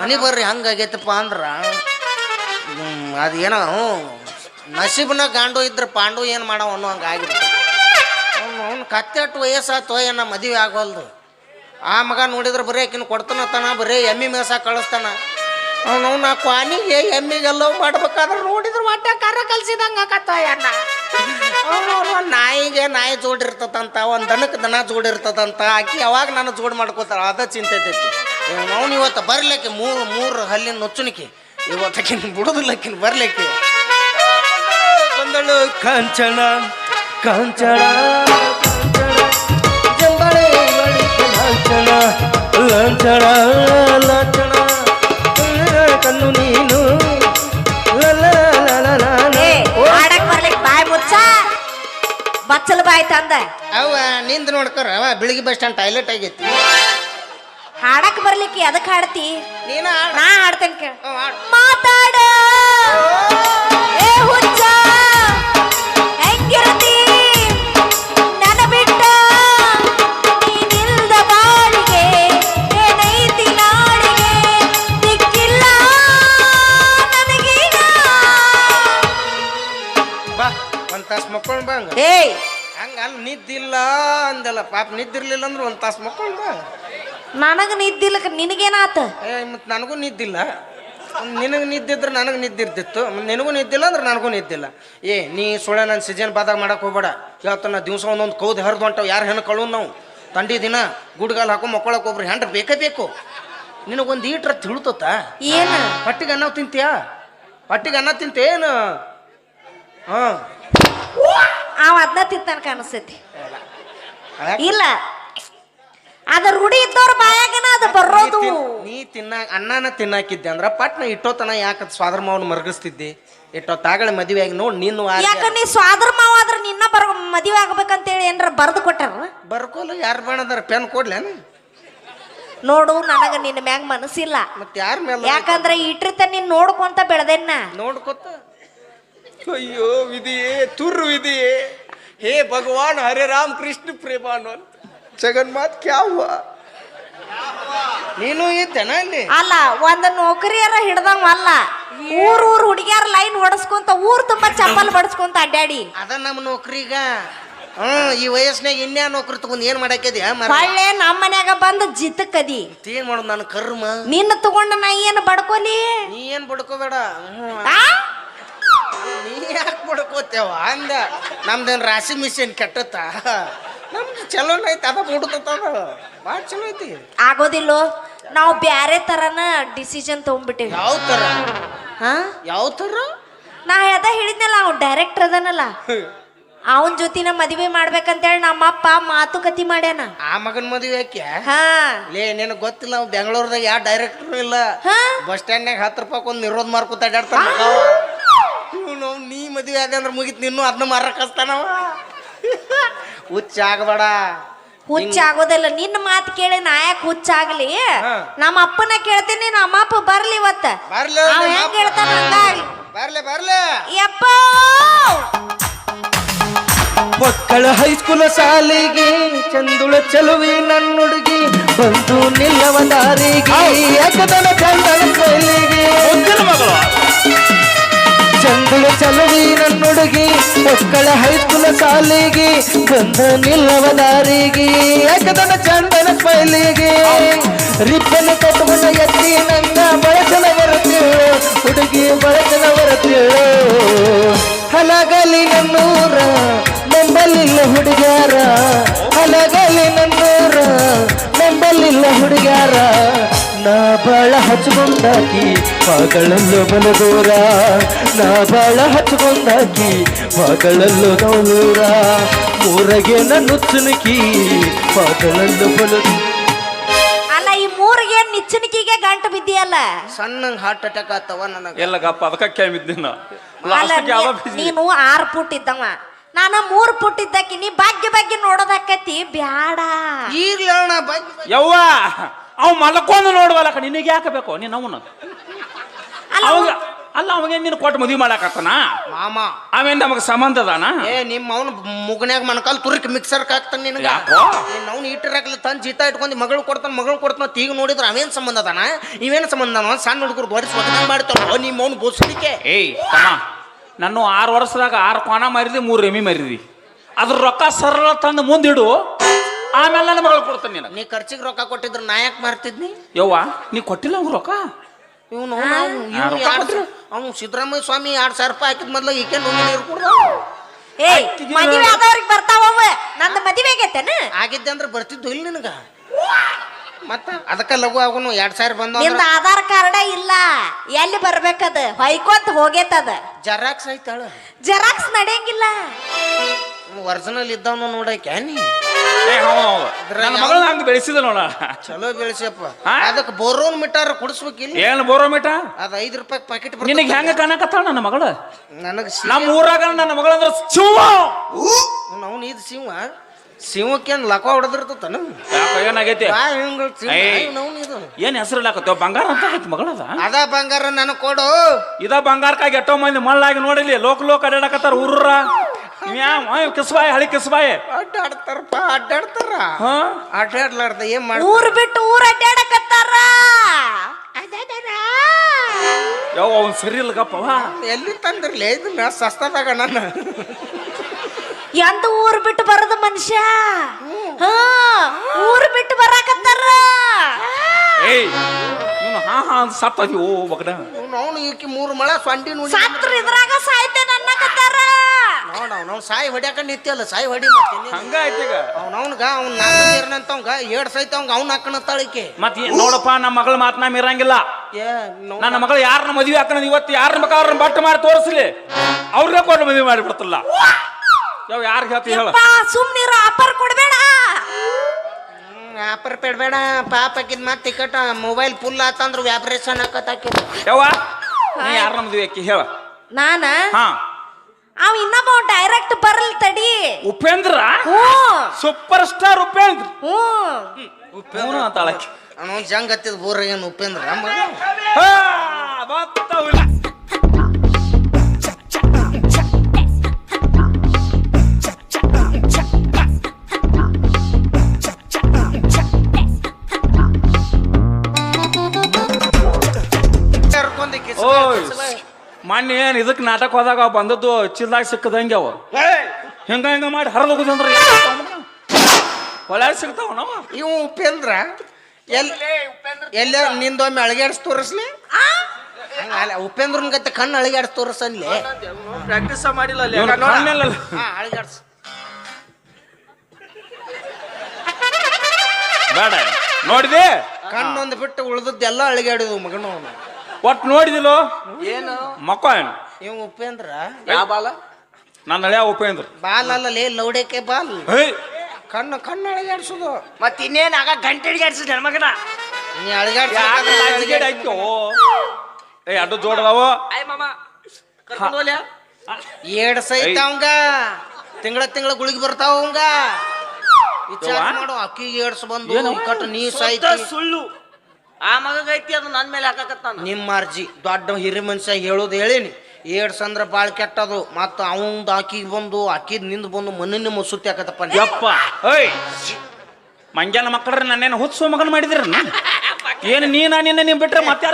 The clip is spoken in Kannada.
ಹನಿ ಬರ್ರಿ, ಹಂಗಾಗೈತಪ್ಪ ಅಂದ್ರ. ಅದು ಅದೇನೋ ನಸೀಬ್ನ ಗಾಂಡು ಇದ್ರೆ ಪಾಂಡು ಏನು ಮಾಡವ ಅನ್ನೋ ಹಂಗೆ ಆಗಿರುತ್ತೆ ಅವ್ನು ಕತ್ತೆಟ್ಟು ವಯಸ್ಸಾತು ಏನ ಮದುವೆ ಆಗೋಲ್ದು ಆ ಮಗ ನೋಡಿದ್ರೆ ಬರೀ ಆಕಿನ ಕೊಡ್ತಾನತ್ತಾನ ಬರೀ ಎಮ್ಮಿ ಮೇಸ ಕಳಿಸ್ತಾನ. ಅವನು ನಾ ಕ್ವಾನಿಗೆ ಎಮ್ಮಿಗೆಲ್ಲೋ ಮಾಡ್ಬೇಕಾದ್ರೆ ನೋಡಿದ್ರೆ ಒಟ್ಟೆ ಕರ ಕಲ್ಸಿದಂಗೆ ಆಕತ್ತ ಅಣ್ಣ ಅವನು ನಾಯಿಗೆ ನಾಯಿ ಜೋಡಿರ್ತದಂತ, ಒಂದು ದನಕ್ಕೆ ದನ ಜೋಡಿರ್ತದಂತ, ಆಕಿ ಯಾವಾಗ ನಾನು ಜೋಡ್ ಮಾಡ್ಕೋತಾರ ಅದ ಚಿಂತೆ ಐತೈತಿ. ಅವ್ನು ಇವತ್ತು ಬರ್ಲಿಕ್ಕೆ ಮೂರು ಮೂರು ಹಲ್ಲಿನ ನೊಚ್ಚುಣಿಕೆ. ಇವತ್ತಕ್ಕಿನ ಬಿಡೋದಿಲ್ಲಕ್ಕಿನ ಬರ್ಲಿಕ್ಕೆ. ಬಂದಳು ಕಾಂಚನ ಕಾಂಚನ ಜಂಬಳೆ ಲಾಂಛನ ಲಾಂಛನ ಲಾಂಛನ ಕಣ್ಣು ನೀನು. ಲಲ ಲಲ ಲಲ. ಏ ಆಡಕ್ ಬರ್ಲಿಕ್ ಬಾಯ್ ಮುಚ್ಚ. ಬಚ್ಚಲ್ ಬಾಯ್ ತಂದ. ಅವ ನಿಂದ ನೋಡ್ಕರ ಅವ ಬೆಳಿಗ್ಗೆ ಬಸ್ ಸ್ಟ್ಯಾಂಡ್ ಟಾಯ್ಲೆಟ್ ಆಗೈತಿ. ಹಾಡಕ್ ಬರ್ಲಿಕ್ಕೆ ಅದಕ್ಕೆ ಹಾಡ್ತಿ? ನೀನ ನಾ ಹಾಡ್ತೇನೆ ಕೇಳ. ಮಾತಾಡ. ಏಯ್ ಹಂಗ. ಅಲ್ಲಿ ನಿದ್ದಿಲ್ಲ ಅಂದಲ್ಲ. ಪಾಪ ನಿದ್ದಿರ್ಲಿಲ್ಲ ಅಂದ್ರೆ ಒಂದ್ ತಾಸು ಮಕ್ಕಳು ಬಾ ನನಗ ನಿದ್ದಿಲ್ಲಕ ನಿನಗೇನಾತ? ಏ ಮತ್ತು ನನಗೂ ನಿದ್ದಿಲ್ಲ. ನಿನಗೆ ನಿದ್ದಿದ್ರೆ ನನಗೆ ನಿದ್ದಿರ್ತಿತ್ತು. ನಿನಗೂ ನಿದ್ದಿಲ್ಲ ಅಂದ್ರೆ ನನಗೂ ನಿದ್ದಿಲ್ಲ. ಏ ನೀ ಸುಳ್ಳೆ ನನ್ನ ಸೀಸನ್ ಬಾದಾಗ ಮಾಡಕ್ಕೆ ಹೋಗ್ಬೇಡ. ಹೇಳ್ತ ನಾ ದಿವಸ ಒಂದೊಂದು ಕೌದು ಹರಿದು ಹೊಂಟವು. ಯಾರು ಹೆಣ್ಣು ಕಳು ನಾವು? ತಂಡಿ ದಿನ ಗುಡ್ಗಾಲ್ ಹಾಕೋ ಮಕ್ಕಳಕ್ಕೆ ಒಬ್ರು ಹೆಂಡ್ರ ಬೇಕೇ ಬೇಕು. ನಿನಗೊಂದು ಈಟ್ರ ತಿಳ್ತೋತ ಏನು? ಹೊಟ್ಟಿಗೆ ಅನ್ನ ತಿಂತೀಯಾ? ಹೊಟ್ಟಿಗೆ ಅನ್ನ ತಿಂತೇನು ಹಾಂ. ಅವ ಅದನ್ನ ತಿಂತಾನ ಕಾಣಿಸ್ತೈತಿ. ಇಲ್ಲ. ಅದ ರೂಢಿ ಇದ್ದವ್ರ ಬಾಯಾಗನ ಅದು ಬರೋದು. ನೀ ತಿನ್ನ ಅನ್ನನ ತಿನ್ನಾಕಿದ್ದೆ ಅಂದ್ರ ಪಟ್ನ ಇಟ್ಟೋತನ ಯಾಕ ಸ್ವಾದರ್ ಮಾವನ್ ಮರಗಿಸ್ತಿದ್ದಿ? ಇಟ್ಟೊತ್ತಾಗಳೆ ಮದುವೆ ಆಗಿ ನೋಡಿ ನೀನು ಯಾಕ ನೀ ಸ್ವಾದರ್ ಮಾವ ಆದ್ರ ನಿನ್ನ ಬರ್ ಮದುವೆ ಆಗ್ಬೇಕಂತೇಳಿ ಏನ್ರ ಬರ್ದು ಕೊಟ್ಟಾರ? ಬರ್ಕೋಲು ಯಾರು ಬೇಡದಾರ ಪೆನ್ ಕೊಡ್ಲೇನ ನೋಡು ನನಗ ನಿನ್ನ ಮ್ಯಾಗ ಮನಸ್ಸಿಲ್ಲ. ಮತ್ತೆ ಯಾರ ಮೇಲೆ ಯಾಕಂದ್ರೆ ಇಟ್ಟಿರ್ತ ನೀನ್ ನೋಡ್ಕೊಂತ ಬೆಳೆದೆನ್ನ. ನೋಡ್ಕೊತ. ಅಯ್ಯೋ ವಿಧಿಯೇ ತುರ್ರು ವಿಧಿಯೇ. ಹೇ ಭಗವಾನ್ ಹರೇ ರಾಮ್ ಕೃಷ್ಣ ಪ್ರೇಮಾನು ಅಂತ ಜಗನ್ಮಾತ್ ಕ್ಯಾವ ನೀನು ಇದ್ದೇನ ಅಲ್ಲಿ ಅಲ್ಲ ಒಂದ್ ನೌಕರಿಯರ ಹಿಡ್ದಂಗ ಅಲ್ಲ. ಊರ್ ಊರ್ ಹುಡುಗಿಯರ ಲೈನ್ ಹೊಡಸ್ಕೊಂತ ಊರ್ ತುಂಬಾ ಚಪ್ಪಲ್ ಬಡಸ್ಕೊಂತ ಅಡ್ಡಾಡಿ ಅದ ನಮ್ಮ ನೌಕರಿಗ. ಹ್ಮ್ ಈ ವಯಸ್ಸಿನಾಗ ಇನ್ಯಾ ನೌಕರಿ ತಗೊಂಡ್ ಏನ್ ಮಾಡಕ್ಕದಿ ಮರ ಹೊಳ್ಳೆ ನಮ್ಮ ಮನ್ಯಾಗ ಬಂದು ಕದಿ. ಏನ್ ಮಾಡೋದು ನನ್ನ ಕರ್ಮ? ನಿನ್ನ ತಗೊಂಡ ನಾ ಏನು ಬಡ್ಕೊಲಿ ನೀ? ಏನ್ ಬಡ್ಕೋಬೇಡ? ಹ್ಮ್. ಆ? ನೀ ಯಾಕೆ ಬಡ್ಕೋತೇವ ಅಂದ ನಮ್ದೇನ್ ರಾಶಿ ಮಿಷನ್ ಕೆಟ್ಟತ್ತ? ನಮ್ದು ಚಲೋನ ಐತಿ ಅದ ಬಿಡ್ತದ ಭಾಳ ಚಲೋ ಐತಿ. ಆಗೋದಿಲ್ಲೋ ನಾವು ಬ್ಯಾರೆ ತರನ ಡಿಸಿಷನ್ ತಗೊಂಡ್ಬಿಟ್ಟಿವಿ. ಯಾವ ಥರ ಹಾ? ಯಾವ ಥರ ನಾ ಅದ ಹೇಳಿದ್ನಲ್ಲ ಅವ್ನು ಡೈರೆಕ್ಟರ್ ಅದನಲ್ಲ. ಅವನ ಜೊತಿನ ಮದುವೆ ಮಾಡ್ಬೇಕಂತೇಳಿ ನಮ್ಮಪ್ಪ ಮಾತುಕತೆ ಮಾಡ್ಯಾನ. ಆ ಮಗನ ಮದುವೆ ಯಾಕೆ ಹಾ. ಲೇ ನಿನಗೆ ಗೊತ್ತಿಲ್ಲ ನಾವು ಬೆಂಗಳೂರದಾಗ ಯಾವ ಡೈರೆಕ್ಟ್ರು ಇಲ್ಲ. ಬಸ್ ಬಸ್ ಸ್ಟ್ಯಾಂಡ್ನಾಗ ಹತ್ತು ರೂಪಾಯಿ ಒಂದು ನಿರೋಧ ಮಾರ್ಕೋತ ಅಡ್ಡಾಡ್ತಾನ ನೀ ಮದುವೆ ಆದ್ರೆ ಅಂದ್ರೆ ಮುಗಿತ್ ನಿನ್ನೂ ಅದನ್ನ ಮಾರಕ್ಕೆ ಹಚ್ತಾನವ. ಹುಚ್ಚ ಆಗಬೇಡ ಹುಚ್ಚ ಆಗೋದಿಲ್ಲ ನಿನ್ನ ಮಾತು ಕೇಳಿ ನಾ ಯಾಕೆ ಹುಚ್ಚ ಆಗ್ಲಿ ಹಾ. ನಮ್ಮ ಅಪ್ಪನ ಕೇಳ್ತೀನಿ ನಮ್ಮ ಅಪ್ಪ ಬರ್ಲಿ ಇವತ್ತ. ಬರ್ಲಿ ಅವ ನಿಮ್ಮ ಹೆಂಗ್ ಅಪ್ಪ. ಹೇಳ್ತಾನ ಹಂಗಾಗ್ಲಿ ಬರ್ಲೆ ಬರ್ಲೆ. ಯಪ್ಪ! ಮಕ್ಕಳ ಹೈಸ್ಕೂಲ್ ಶಾಲೆಗೆ ಚಂದುಳ ಚಲುವಿ ನನ್ನುಡುಗಿ ಬಂದು ನಿಲ್ಲವ ದಾರಿಗೆ. ಏಕದನ ಚಂದನ ಚಂದುಳ ಚಲುವಿ ನನ್ನುಡುಗಿ ಮಕ್ಕಳ ಹೈಸ್ಕೂಲ ಶಾಲೆಗೆ ಗಂಧ ನಿಲ್ಲವ ದಾರಿಗೆ, ಏಕದನ ಚಂದನ ಪೈಲಿಗೆ. ರಿಬ್ಬನ ಕಟ್ಟುವನ ಎತ್ತಿ ನನ್ನ ಬಳಸನ ಬರುತ್ತೇಳು ಹುಡುಗಿ ಬಳಸನ ಬರುತ್ತೇಳು ಹಲಗಲಿ ನನ್ನೂರ ನಂಬಲಿಲ್ಲ ಹುಡುಗ್ಯಾರ. ಹಲಗಲಿ ನನ್ನೂರ ನಂಬಲಿಲ್ಲ ಹುಡುಗ್ಯಾರ. ನಾ ಬಾಳ ಹಚ್ಕೊಂಡಾಕಿ ಮಗಳಲ್ಲೂ ಬಲದೂರ ನಾ ಬಾಳ ಹಚ್ಕೊಂಡಾಕಿ ಮಗಳಲ್ಲೂ ನವಲೂರ ಮೂರಗೆ ನನ್ನ ಚುನುಕಿ ಮಗಳಲ್ಲೂ ಅಲ್ಲ ಈ ಮೂರಿಗೆ ನಿಚ್ಚಣಿಕೆಗೆ ಗಂಟು ಬಿದ್ದಿಯಲ್ಲ? ಸಣ್ಣ ಹಾರ್ಟ್ ಅಟ್ಯಾಕ್ ಆತವ ನನಗೆ. ಎಲ್ಲ ಗಪ್ಪ ಅದಕ್ಕೆ ಅಲ್ಲ ಲಾಸ್ಟ್ಗೆ ಯಾವ ನೀ- ನೀನು ಆರು ಫುಟ್ ಇದ್ದವ. ನಾನು ಮೂರು ಫುಟ್ ಇದ್ದಕ್ಕೆ ನೀ ಬಗ್ಗೆ ಬಗ್ಗೆ ನೋಡೋದಾಕತಿ ಬ್ಯಾಡ. ಈಗ್ಲೇ ಅಣ್ಣ ಬಗ್ಗೆ ಯವ್ವ! ಅವ್ ಮಲ್ಕೊಂಡು ನೋಡುವಲ್ಲ ನಿನಗೆ ಯಾಕೆ ಬೇಕು? ನೀನು ಅವನು ಅಲ್ಲ ಅವಾಗ ಅಲ್ಲ ಅವಾಗೇನ್ ನೀನು ಕೊಟ್ಟು ಮದುವೆ ಮಾಡಾಕತ್ತಾನ? ಮಾಮ. ಅವೇನ್ ನಮಗೆ ಸಂಬಂಧ ಅದಾನ? ಏ ನಿಮ್ಮ ಅವನು ಮುಗನ್ಯಾಗ ಮಣಕಾಲ್ ತುರಿಕ್ ಮಿಕ್ಸರ್ ಹಾಕ್ತಾನ ನಿನಗ? ಯಾಕೋ? ಅವ್ನು ಇಟ್ಟಿರಾಕಲ್ಲ ತನ್ ಜೀತ ಇಟ್ಕೊಂಡು ಮಗಳು ಕೊಡ್ತಾನ ಮಗಳು ಕೊಡ್ತಾನ ಅಂತ ಈಗ ನೋಡಿದ್ರ ಅವೇನ್ ಸಂಬಂಧ ಅದಾನ? ಇವೇನ್ ಸಂಬಂಧ ಅದಾನ? ಸಣ್ಣ ಹುಡುಗರು ಹೊಡಿಸ್ ಸ್ವತಃ ಮಾಡ್ತಾವ ನಿಮ್ಮ ಅವ್ನು ಬೋಸಡಿಕೆ ಏಯ್ ತಮ್ಮ. ನಾನು ಆರು ವರ್ಷದಾಗ ಆರು ಕೋಣ ಮಾರಿದಿ ಮೂರು ರೆಮಿ ಮಾರಿದಿ. ಅದ್ರ ರೊಕ್ಕ ಸರಳ ತಂದು ಮುಂದಿಡು ಆಮೇಲೆ ನನ್ನ ಮಗಳು ಕೊಡ್ತಾನೆ ನಿನಗೆ. ನೀ ಖರ್ಚಿಗೆ ರೊಕ್ಕ ಕೊಟ್ಟಿದ್ರು ನಾ ಯಾಕೆ ಮಾರ್ತಿದ್ನಿ? ಯವ್ವ ನೀ ಕೊಟ್ಟಿಲ್ಲ ಅವ್ನು ರೊಕ್ಕ? ಇವನು ರೊಕ್ಕ ಕೊಟ್ರು. ಅವ್ನು ಸಿದ್ದರಾಮಯ್ಯ ಸ್ವಾಮಿ ಎರಡ್ ಸಾವಿರ ರೂಪಾಯಿ ಹಾಕಿದ ಮೊದ್ಲು ಈಕೆ ನುಂಗಿ ನೀರು ಕುಡ್ದ. ಏಯ್ ಮದುವೆ ಆದವ್ರಿಗೆ ಬರ್ತಾವವ ನಂದು ಮದುವೆ ಆಗೈತೆನ? ಆಗಿದ್ದೆ ಅಂದ್ರೆ ಬರ್ತಿದ್ದು ಇಲ್ಲಿ ನಿನಗ. ಮತ್ತ ಅದಕ್ಕ ಲಘು ಆಗುನು ಎರಡ್ ಸಾವಿರ ಬಂದ ನಿಂದ ಆಧಾರ್ ಕಾರ್ಡ ಇಲ್ಲ. ಎಲ್ಲಿ ಬರ್ಬೇಕದ? ಹೊಯ್ಕೊಂತ ಹೋಗೇತದ. ಜೆರಾಕ್ಸ್ ಐತಾಳ. ಜೆರಾಕ್ಸ್ ನಡೆಯಂಗಿಲ್ಲ. ಒರಿಜಿನಲ್ ಇದ್ದವನು ನೋಡಕ್ಕೆ. ನನ್ನ ಮಗಳನ್ನ ಹಂಗ ಬೆಳೆಸಿದ ನೋಡ. ಚಲೋ ಬೆಳೆಸಪ್ಪ ಆ? ಅದಕ್ಕೆ ಬೋರೋನ್ ಮಿಟಾರ ಕುಡಿಸ್ಬೇಕಿಲ್ಲ ಏನು ಬೋರೋ ಮಿಟ ಅದ ಐದ್ ರೂಪಾಯಿ ಪ್ಯಾಕೆಟ್ ನಿನಗೆ ಹೆಂಗ ಕಾಣಕತ್ತಾಳ ನನ್ನ ಮಗಳು? ನನಗೆ ನಮ್ಮ ಊರಾಗ ನನ್ನ ಮಗಳಂದ್ರ ಶಿವ ಅವ್ನು ಇದು ಸಿಂಹ. ಶಿವಕ್ಕೇನು ಲಕ ಹೊಡೆದಿರ್ತತನ ಯಾಕ ಏನಾಗೈತಿ? ಬಾ ಹಿಂಗ್ ಶಿವ ಏಯ್. ಅವ್ನು ಇದು. ಏನ್ ಹೆಸರು ಹಾಕತ್ತೋ ಬಂಗಾರ ಅಂತ ಆಯ್ತು ಮಗಳದ? ಅದ ಬಂಗಾರ ನನಗೆ ಕೊಡು. ಇದ ಬಂಗಾರಕ್ಕಾಗಿ ಎಟ್ಟೋ ಮಂದಿ ಮಳ್ಳಾಗಿ ನೋಡಿಲಿ ಲೋಕ ಲೋಕ ಅಡ್ಯಾಡಕತ್ತಾರ ಊರ್ರ. ಯಾವ ಕಿಸ್ಬಾಯಿ ಹಳಿ ಕಿಸ್ಬಾಯಿ. ಅಡ್ಡಾಡ್ತಾರಪ್ಪ ಅಡ್ಡಾಡ್ತಾರ. ಹಾ? ಅಡ್ಡಾಡ್ಲಾರ್ದ ಏನ್ ಮಾಡ ಊರ್ ಬಿಟ್ಟು ಊರ್ ಅಡ್ಡಾಡಕತ್ತಾರ. ಯಾವ ಅವ್ನು ಸರಿ ಇಲ್ಲಗಪ್ಪವ ಎಲ್ಲಿ ತಂದಿರ್ಲಿ? ಇದನ್ನ ಸಸ್ತದಾಗ ನಾನು ಎಂತ ಊರ್ ಬಿಟ್ಟು ಬರೋದು ಮನುಷ್ಯ? ಹಾ ಊರ್ ಬಿಟ್ಟು ಬರಾಕತ್ತಾರ. ಏಯ್ ಇವನು ಹಾ ಹಾ ಅಂತ ಸತ್ತದಿ ಓ ಮಗನ ಅವನು ಈಕಿ ಮೂರು ಮಳ ಸೊಂಡಿ ನುಡಿ ಸತ್ರ ಇದ್ರಾಗ ಅವ್ನು ಸಾಯಿ ಹೊಡ್ಯಾಕ ನಿತ್ಯಲ್ಲ ಸಾಯಿ ಹೊಡಿ ಮತ್ತೆ ಹಂಗ ಐತಿಗ ಅವ್ನವ್ನ್ಗ ಅವ್ನ ನಾಲ್ಕು ನೀರ್ನಂತವಂಗ ಏಡ್ ಸೈತ ಅವಂಗ ಅವ್ನ ಹಾಕಣತ್ತಾಳಿಕೆ ಮತ್ ಏನ್ ನೋಡಪ್ಪ ನಮ್ಮ ಮಗಳ ಮಾತನ್ನ ಮೀರಂಗಿಲ್ಲ. ಏ ನೋ- ನನ್ನ ಮಗಳು ಯಾರನ್ನ ಮದುವೆ ಹಾಕೋಣ ಇವತ್ತು ಯಾರನ್ನ ಬೇಕಾ ಅವ್ರನ್ನ ಬಟ್ ಮಾಡಿ ತೋರಿಸ್ಲಿ. ಅವ್ರನ್ನ ಕೊಟ್ಟು ಮದುವೆ ಮಾಡಿ ಬಿಡ್ತಲ್ಲ? ಯಾವ ಯಾರಿಗೆ ಹೇಳ್ತಿ ಹೇಳ. ಸುಮ್ಮನಿರ ಸುಮ್ನಿರೋ ಆಫರ್ ಕೊಡ್ಬೇಡ. ಹ್ಮ್, ವ್ಯಾಪಾರ ಪೆಡ್ಬೇಡ ಪಾಪ ಹಾಕಿದ್ ಮತ್ತೆ ಟಿಕೆಟ್ ಮೊಬೈಲ್ ಫುಲ್ ಆತಂದ್ರ ವ್ಯಾಪರೇಷನ್ ಹಾಕತ್ತಾಕಿ ಯಾವ ನೀ ಯಾರನ್ನ ಮದುವೆ ಹಾಕಿ ಹೇಳ. ನಾನ? ಹಾ. ಅವ್ ಇನ್ನೊಬ್ಬ ಡೈರೆಕ್ಟ್ ಬರಲ್ ತಡಿ. ಉಪೇಂದ್ರ? ಹ್ಞೂ. Super star Upendra? ಹ್ಞೂ. ಉಪೇಂದ್ರ ಅಂತ ಆಳಕ್ಕೆ. ಅವನು ಜಂಗ್ ಹತ್ತಿದ ಬೋರ ಏನು ಉಪೇಂದ್ರ? ಮಗ ಹಾ, ಮೊನ್ನೆ ಏನು ಇದಕ್ಕೆ ನಾಟಕ ಹೋದಾಗ ಅವ್ ಬಂದದ್ದು ಚಿಲ್ದಾಗ ಸಿಕ್ಕದಂಗೆ ಅವ. ಹಿಂಗ ಹಿಂಗ ಮಾಡಿ ಹರಿದು ಹೋಗುದಂದ್ರೆ ಹೊಲ ಸಿಗ್ತಾವ ಇವು ಇವ ಉಪೇಂದ್ರ ಎಲ್ ಎಲ್ಲ ನಿಂದೊಮ್ಮೆ ಅಳಗ್ಯಾಡ್ಸ್ ತೋರಿಸ್ಲಿ? ಅಲ್ಲ ಉಪೇಂದ್ರನ್ ಗತ್ತೆ ಕಣ್ಣು ಅಳಗ್ಯಾಡ್ಸ್ ತೋರಿಸಲ್ಲಿ ಪ್ರಾಕ್ಟೀಸ್ ಮಾಡಿಲ್ಲ ಅಳಗ್ಯಾಡ್ಸ್. ಬೇಡ. ನೋಡಿದೆ? ಕಣ್ಣೊಂದು ಬಿಟ್ಟು ಉಳ್ದದ್ದೆಲ್ಲ ಅಳಗ್ಯಾಡಿದ್ವು ಮಗನು ಅವನು. ಒಟ್ಟು ನೋಡಿದಿಲ್ಲೋ? ಏನು? ಮಕ್ಕ ಏನು? ಇವ್ ಉಪೇಂದ್ರ? ಯಾವ ಬಾಲ? ನನ್ನ ಹಳೆಯ ಉಪೇಂದ್ರ. ಬಾಲ್ ಅಲ್ಲಲೇ ಲೌಡೇಕೆ ಬಾಲ್. ಕಣ್ಣು ಕಣ್ಣು ಅಳಗಾಡ್ಸುದು. ಮತ್ತೆ ಇನ್ನೇನು ಆಗ ಗಂಟೆ ಅಡಿಗೆ ಹೆಣ್ಮಗನ ನೀ ಅಳಗ್ಯಾಡ್ಸ ಯಾಕೆ ಲಾಜಿಗೇಡ್ ಆಯ್ತು. ಏ ಅಡ್ಡು ಜೋಡದವ? ಆಯ್ ಮಾಮ. ಕರ್ಕೊಂಡು? ಏಡ್ ಸೈತ ಅವಂಗ. ತಿಂಗಳ ತಿಂಗಳ ಗುಳಿಗೆ ಬರ್ತಾವ ಅವಂಗ. ವಿಚಾರ? ಮಾಡು ಅಕ್ಕಿಗೆ ಏಡ್ಸ್ ಬಂದು ಕಟ್ಟು ಕಟ್ ನೀ ಸಹಿತ ಸುಳ್ಳು. ಆ ಮಗಗೈತಿ ಅದು ನನ್ನ ಮೇಲೆ ಹಾಕಕತ್ತಾನ ನಿಮ್ಮ ಅರ್ಜಿ. ದೊಡ್ಡ ಹಿರಿ ಮನುಷ್ಯ ಹೇಳೋದು ಹೇಳೀನಿ. ಏಡ್ಸ್ ಅಂದ್ರ ಬಾಳ ಕೆಟ್ಟದು. ಮತ್ತ ಅವಂದ್ ಆಕಿಗೆ ಬಂದು ಆಕಿದ್ನಿಂದ ಬಂದು ಮಣ್ಣಿನ ಮುಸುತ್ತಿ ಹಾಕತ್ತಪ್ಪ ನೀ. ಯಪ್ಪ. ಏಯ್. ಮಂಗ್ಯಾನ ಮಕ್ಕಳ್ರೆ ನನ್ನೇನು ಹುಚ್ಚು ಮಗನ ಮಾಡಿದ್ರ ಏನು ನೀನ ನಿನ್ನ ನೀವು ಬಿಟ್ರೆ ಮತ್ತೆ